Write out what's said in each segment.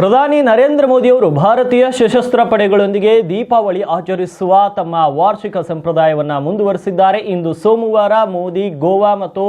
ಪ್ರಧಾನಿ ನರೇಂದ್ರ ಮೋದಿ ಅವರು ಭಾರತೀಯ ಸಶಸ್ತ್ರ ಪಡೆಗಳೊಂದಿಗೆ ದೀಪಾವಳಿ ಆಚರಿಸುವ ತಮ್ಮ ವಾರ್ಷಿಕ ಸಂಪ್ರದಾಯವನ್ನ ಮುಂದುವರೆಸಿದ್ದಾರೆ. ಇಂದು ಸೋಮವಾರ ಮೋದಿ, ಗೋವಾ ಮತ್ತು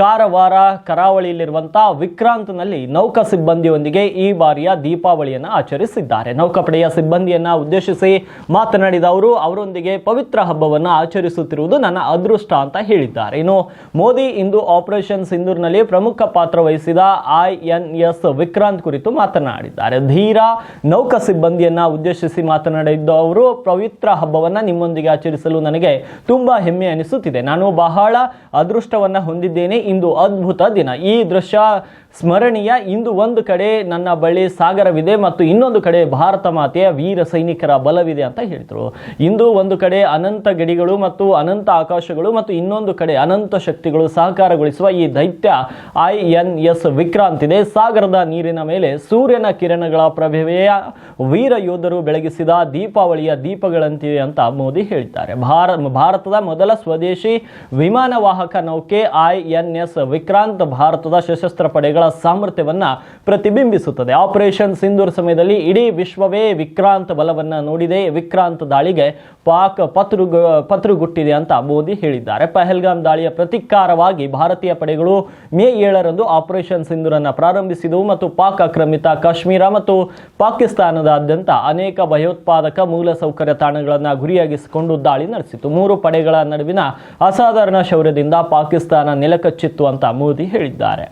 ಕಾರವಾರ ಕರಾವಳಿಯಲ್ಲಿರುವಂತಹ ವಿಕ್ರಾಂತ್ನಲ್ಲಿ ನೌಕಾ ಸಿಬ್ಬಂದಿಯೊಂದಿಗೆ ಈ ಬಾರಿಯ ದೀಪಾವಳಿಯನ್ನು ಆಚರಿಸಿದ್ದಾರೆ. ನೌಕಾಪಡೆಯ ಸಿಬ್ಬಂದಿಯನ್ನ ಉದ್ದೇಶಿಸಿ ಮಾತನಾಡಿದ ಅವರು, ಅವರೊಂದಿಗೆ ಪವಿತ್ರ ಹಬ್ಬವನ್ನು ಆಚರಿಸುತ್ತಿರುವುದು ನನ್ನ ಅದೃಷ್ಟ ಅಂತ ಹೇಳಿದ್ದಾರೆ. ಇನ್ನು ಮೋದಿ ಇಂದು ಆಪರೇಷನ್ ಸಿಂಧೂರ್ನಲ್ಲಿ ಪ್ರಮುಖ ಪಾತ್ರ ವಹಿಸಿದ ಐಎನ್ಎಸ್ ವಿಕ್ರಾಂತ್ ಕುರಿತು ಮಾತನಾಡಿದ್ದಾರೆ. ಧೀರ ನೌಕ ಸಿಬ್ಬಂದಿಯನ್ನ ಉದ್ದೇಶಿಸಿ ಮಾತನಾಡಿದ್ದ ಅವರು, ಪವಿತ್ರ ಹಬ್ಬವನ್ನ ನಿಮ್ಮೊಂದಿಗೆ ಆಚರಿಸಲು ನನಗೆ ತುಂಬಾ ಹೆಮ್ಮೆ ಅನಿಸುತ್ತಿದೆ. ನಾನು ಬಹಳ ಅದೃಷ್ಟವನ್ನ ಹೊಂದಿದ್ದೇನೆ. ಇಂದು ಅದ್ಭುತ ದಿನ. ಈ ದೃಶ್ಯ ಸ್ಮರಣೀಯ, ಇಂದು ಒಂದು ಕಡೆ ನನ್ನ ಬಳಿ ಸಾಗರವಿದೆ ಮತ್ತು ಇನ್ನೊಂದು ಕಡೆ ಭಾರತ ಮಾತೆಯ ವೀರ ಸೈನಿಕರ ಬಲವಿದೆ ಅಂತ ಹೇಳಿದರು. ಇಂದು ಒಂದು ಕಡೆ ಅನಂತ ಗಡಿಗಳು ಮತ್ತು ಅನಂತ ಆಕಾಶಗಳು ಮತ್ತು ಇನ್ನೊಂದು ಕಡೆ ಅನಂತ ಶಕ್ತಿಗಳು ಸಹಕಾರಗೊಳಿಸುವ ಈ ದೈತ್ಯ ಐ ಎನ್ ಎಸ್ ವಿಕ್ರಾಂತ್ ಇದೆ. ಸಾಗರದ ನೀರಿನ ಮೇಲೆ ಸೂರ್ಯನ ಕಿರಣಗಳ ಪ್ರಭೆಯ ವೀರ ಯೋಧರು ಬೆಳಗಿಸಿದ ದೀಪಾವಳಿಯ ದೀಪಗಳಂತಿವೆ ಅಂತ ಮೋದಿ ಹೇಳಿದ್ದಾರೆ. ಭಾರ, ಭಾರತದ ಮೊದಲ ಸ್ವದೇಶಿ ವಿಮಾನ ವಾಹಕ ನೌಕೆ ಐ ಎನ್ ಎಸ್ ವಿಕ್ರಾಂತ್, ಭಾರತದ ಸಶಸ್ತ್ರ ಪಡೆಗಳ ಸಾಮರ್ಥ್ಯವನ್ನ ಪ್ರತಿಬಿಂಬಿಸುತ್ತದೆ. ಆಪರೇಷನ್ ಸಿಂಧೂರ್ ಸಮಯದಲ್ಲಿ ಇಡೀ ವಿಶ್ವವೇ ವಿಕ್ರಾಂತ ಬಲವನ್ನು ನೋಡಿದೆ. ವಿಕ್ರಾಂತ ದಾಳಿಗೆ ಪಾಕ್ ಪತ್ರು ಪತ್ರುಗುಟ್ಟಿದೆ ಅಂತ ಮೋದಿ ಹೇಳಿದ್ದಾರೆ. ಪಹಲ್ಗಾಮ್ ದಾಳಿಯ ಪ್ರತಿಕಾರವಾಗಿ ಭಾರತೀಯ ಪಡೆಗಳು ಮೇ ಏಳರಂದು ಆಪರೇಷನ್ ಸಿಂಧೂರನ್ನು ಪ್ರಾರಂಭಿಸಿದವು ಮತ್ತು ಪಾಕ್ ಆಕ್ರಮಿತ ಕಾಶ್ಮೀರ ಮತ್ತು ಪಾಕಿಸ್ತಾನದಾದ್ಯಂತ ಅನೇಕ ಭಯೋತ್ಪಾದಕ ಮೂಲಸೌಕರ್ಯ ತಾಣಗಳನ್ನು ಗುರಿಯಾಗಿಸಿಕೊಂಡು ದಾಳಿ ನಡೆಸಿತು. ಮೂರು ಪಡೆಗಳ ನಡುವಿನ ಅಸಾಧಾರಣ ಶೌರ್ಯದಿಂದ ಪಾಕಿಸ್ತಾನ ನೆಲಕಚ್ಚಿತ್ತು ಅಂತ ಮೋದಿ ಹೇಳಿದ್ದಾರೆ.